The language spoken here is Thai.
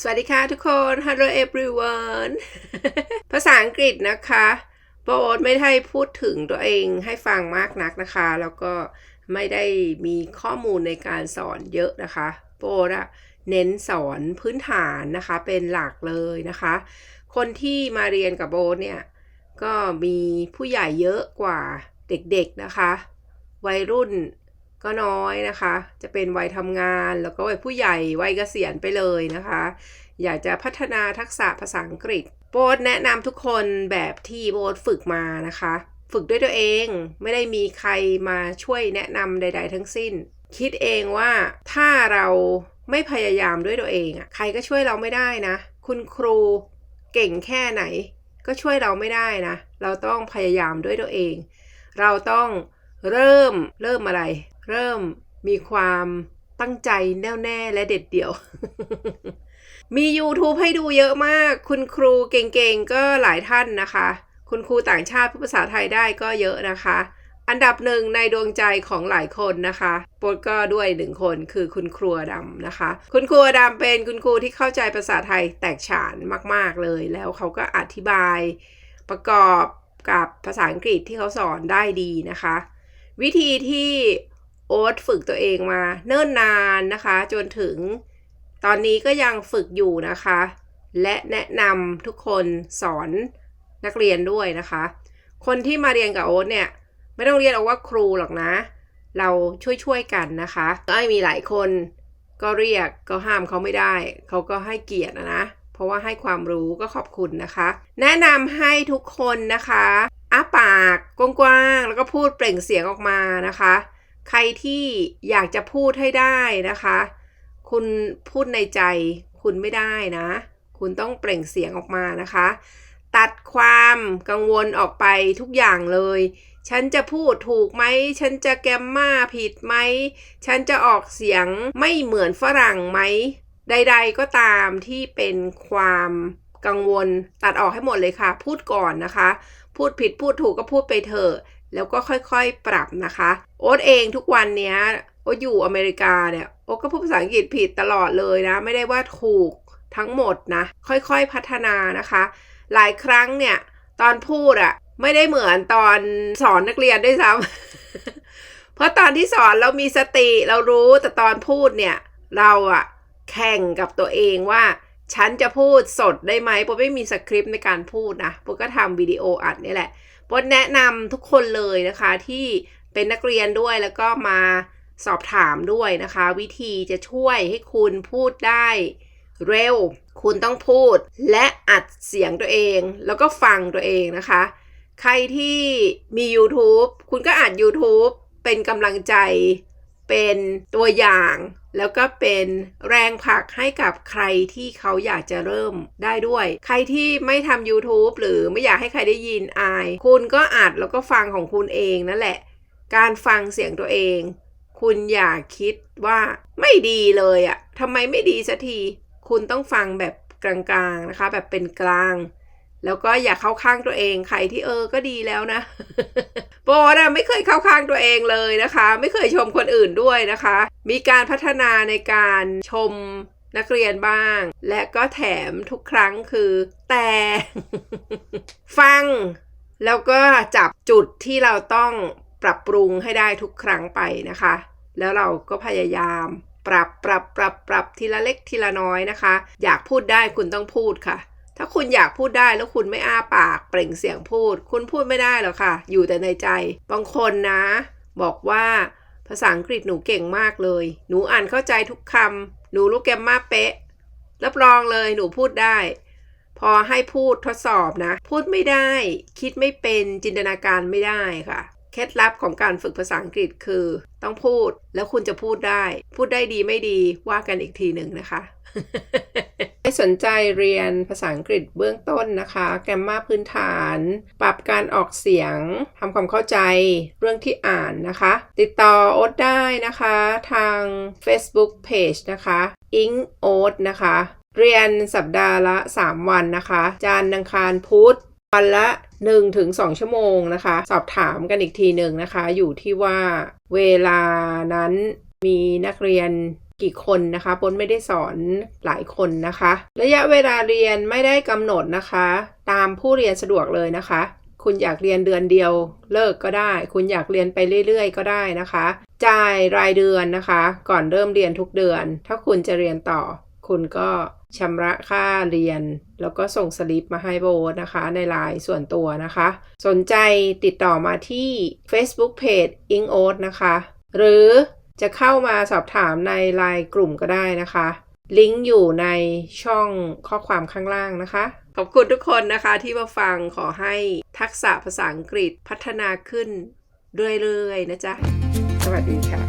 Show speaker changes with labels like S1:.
S1: สวัสดีค่ะทุกคน Hello everyone ภาษาอังกฤษนะคะโบทไม่ได้พูดถึงตัวเองให้ฟังมากนักนะคะ แล้วก็ไม่ได้มีข้อมูลในการสอนเยอะนะคะโบทอะเน้นสอนพื้นฐานนะคะเป็นหลักเลยนะคะ คนที่มาเรียนกับโบทเนี่ย ก็มีผู้ใหญ่เยอะกว่าเด็กๆนะคะ วัยรุ่น ก็น้อยนะคะ จะเป็นวัยทำงานแล้วก็วัยผู้ใหญ่วัยเกษียณไปเลยนะคะ อยากจะพัฒนาทักษะภาษาอังกฤษโบทแนะนำทุกคนแบบที่โบทฝึกมานะคะ ฝึกด้วยตัวเองไม่ได้มีใครมาช่วยแนะนำใด ๆ ทั้งสิ้น คิดเองว่าถ้าเราไม่พยายามด้วยตัวเองอะใครก็ช่วยเราไม่ได้นะ คุณครูเก่งแค่ไหน ก็ช่วยเราไม่ได้นะ เราต้องพยายามด้วยตัวเอง เราต้องเริ่มเริ่มอะไร เริ่มมีความตั้งใจแน่วแน่และเด็ดเดี่ยว มี YouTube ให้ดูเยอะมาก คุณครูเก่งๆ ก็หลายท่านนะคะ คุณครูต่างชาติพูดภาษาไทยได้ก็เยอะนะคะ อันดับหนึ่งในดวงใจของหลายคนนะคะโปดก็ด้วยหนึ่งคนคือคุณครูดำนะคะ คุณครูดำเป็นคุณครูที่เข้าใจภาษาไทยแตกฉานมากๆเลย แล้วเขาก็อธิบายประกอบกับภาษาอังกฤษที่เขาสอนได้ดีนะคะ วิธีที่ โอ๊ตฝึกตัวเองมาเนิ่นนานนะคะ จนถึงตอนนี้ก็ยังฝึกอยู่นะคะ และแนะนำทุกคนสอนนักเรียนด้วยนะคะ คนที่มาเรียนกับโอ๊ตเนี่ยไม่ต้องเรียนเอาว่าครูหรอกนะ เราช่วยๆกันนะคะก็มีหลายคนก็เรียกก็ห้ามเขาไม่ได้ เขาก็ให้เกียรตินะนะเพราะว่าให้ความรู้ก็ขอบคุณนะคะ แนะนำให้ทุกคนนะคะอ้าปากกว้างๆแล้วก็พูดเปล่งเสียงออกมานะคะ ใครที่อยากจะพูดให้ได้นะคะ คุณพูดในใจคุณไม่ได้นะ คุณต้องเปล่งเสียงออกมานะคะ ตัดความกังวลออกไปทุกอย่างเลย ฉันจะพูดถูกไหม ฉันจะแกมมาผิดไหม ฉันจะออกเสียงไม่เหมือนฝรั่งไหม ใด ๆ ก็ตามที่เป็นความกังวลตัดออกให้หมดเลยค่ะ พูดก่อนนะคะ พูดผิดพูดถูกก็พูดไปเถอะ แล้วก็ค่อยๆปรับนะคะ โอ๊ตเองทุกวันเนี้ยโอ๊ตอยู่อเมริกาเนี่ยโอ๊ตก็พูดภาษาอังกฤษผิดตลอดเลยนะ ไม่ได้ว่าถูกทั้งหมดนะ ค่อยๆพัฒนานะคะ หลายครั้งเนี่ย ตอนพูดอะไม่ได้เหมือนตอนสอนนักเรียนด้วยซ้ำเพราะตอนที่สอนเรามีสติเรารู้แต่ตอนพูดเนี่ย เราอะแข่งกับตัวเองว่าฉันจะพูดสดได้ไหมโปไม่มีสคริปต์ในการพูดนะโปก็ทำวิดีโออัดนี่แหละ โปแนะนำทุกคนเลยนะคะที่เป็นนักเรียนด้วยแล้วก็มาสอบถามด้วยนะคะ วิธีจะช่วยให้คุณพูดได้เร็ว คุณต้องพูดและอัดเสียงตัวเอง แล้วก็ฟังตัวเองนะคะ ใครที่มี YouTube คุณก็อัด YouTube เป็นกำลังใจเป็นตัวอย่าง แล้วก็เป็นแรงผลักให้กับใครที่เขาอยากจะเริ่มได้ด้วย ใครที่ไม่ทำ YouTube หรือไม่อยากให้ใครได้ยินอาย คุณก็อัดแล้วก็ฟังของคุณเองนั่นแหละ การฟังเสียงตัวเอง คุณอย่าคิดว่าไม่ดีเลยอะทำไมไม่ดีสักที คุณต้องฟังแบบกลางๆนะคะ แบบเป็นกลาง แล้วก็อย่าเข้าข้างตัวเองใครที่เออก็ดีแล้วนะโบนะไม่เคยเข้าข้างตัวเองเลยนะคะ ไม่เคยชมคนอื่นด้วยนะคะ มีการพัฒนาในการชมนักเรียนบ้าง และก็แถมทุกครั้งคือแต่ ฟัง แล้วก็จับจุดที่เราต้องปรับปรุงให้ได้ทุกครั้งไปนะคะ แล้วเราก็พยายาม ปรับปรับปรับปรับทีละเล็กทีละน้อยนะคะ อยากพูดได้คุณต้องพูดค่ะ ถ้าคุณอยากพูดได้แล้วคุณไม่อ้าปากเปล่งเสียงพูด คุณพูดไม่ได้หรอกค่ะ อยู่แต่ในใจ บางคนนะ บอกว่าภาษาอังกฤษหนูเก่งมากเลย หนูอ่านเข้าใจทุกคำ หนูรู้แกมมาเป๊ะ รับรองเลยหนูพูดได้ พอให้พูดทดสอบนะ พูดไม่ได้ คิดไม่เป็นจินตนาการไม่ได้ค่ะ เคล็ดลับของการฝึกภาษาอังกฤษคือ ต้องพูดแล้วคุณจะพูดได้ พูดได้ดีไม่ดีว่ากันอีกทีหนึ่งนะคะ ให้สนใจเรียนภาษาอังกฤษเบื้องต้นนะคะ แกรมมาพื้นฐาน ปรับการออกเสียงทำความเข้าใจเรื่องที่อ่านนะคะ ติดต่อโอ๊ตได้นะคะทาง Facebook Page นะคะอิงโอ๊ตนะคะ เรียนสัปดาห์ละ 3 วันนะคะ จานทร์อังคารพุธวันละ 1-2 ชั่วโมงนะคะ สอบถามกันอีกทีหนึ่งนะคะ อยู่ที่ว่าเวลานั้นมีนักเรียน กี่คนนะคะปนไม่ได้สอนหลายคนนะคะ ระยะเวลาเรียนไม่ได้กำหนดนะคะ ตามผู้เรียนสะดวกเลยนะคะ คุณอยากเรียนเดือนเดียวเลิกก็ได้ คุณอยากเรียนไปเรื่อยๆ ก็ได้นะคะ จ่ายรายเดือนนะคะ ก่อนเริ่มเรียนทุกเดือน ถ้าคุณจะเรียนต่อ คุณก็ชำระค่าเรียน แล้วก็ส่งสลิปมาให้โบนะคะ ในไลน์ส่วนตัวนะคะ สนใจติดต่อมาที่ Facebook Page i n k o a t นะคะ หรือ จะเข้ามาสอบถามในไลน์กลุ่มก็ได้นะคะ ลิงก์อยู่ในช่องข้อความข้างล่างนะคะ ขอบคุณทุกคนนะคะที่มาฟังขอให้ทักษะภาษาอังกฤษพัฒนาขึ้นเรื่อยๆนะจ๊ะ สวัสดีค่ะ